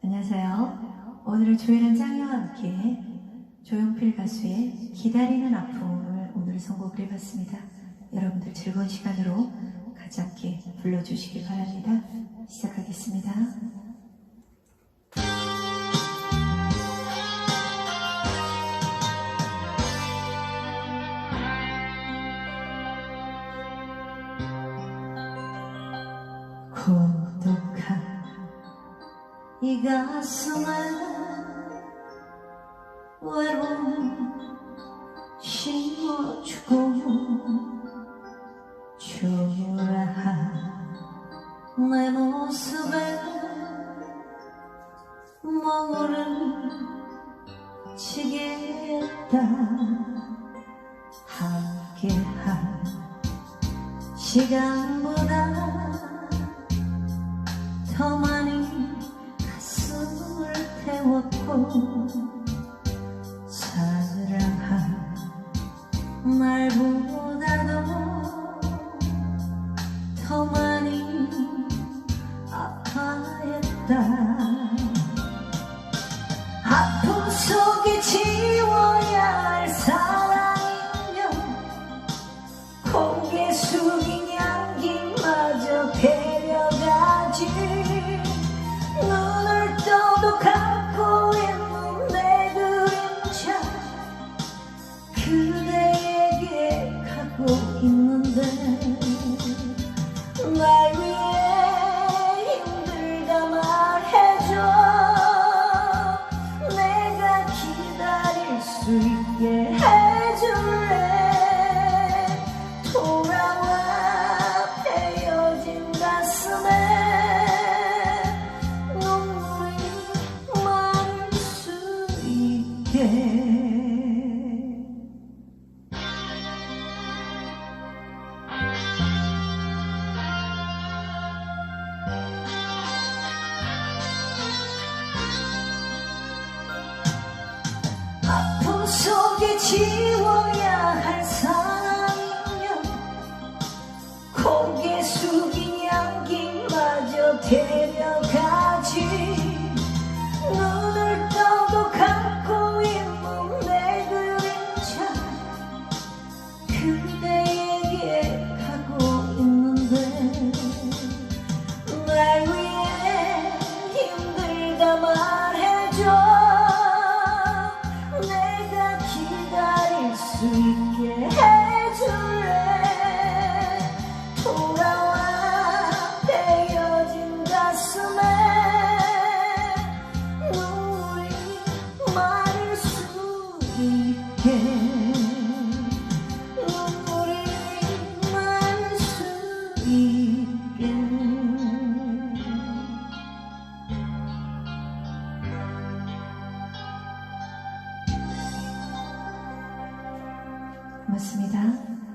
안녕하세요. 오늘은 조혜란 짱이와 함께 조용필 가수의 기다리는 아픔을 오늘 선곡을 해봤습니다. 여러분들 즐거운 시간으로 같이 함께 불러주시기 바랍니다. 시작하겠습니다. 고독한 이 가슴에 외로움 심어주고 초라한 내 모습에 치게 했다. 함께한 시간보다 더 많이 사랑한 날보다도 더 많이 아파했다 있는 지워야 할 사랑이며 고개 숙인 양기마저 데려가지. 눈을 떠도 감고 있는 내 그림자 그대에게 가고 있는데 날 위해 힘들다 말 고맙습니다.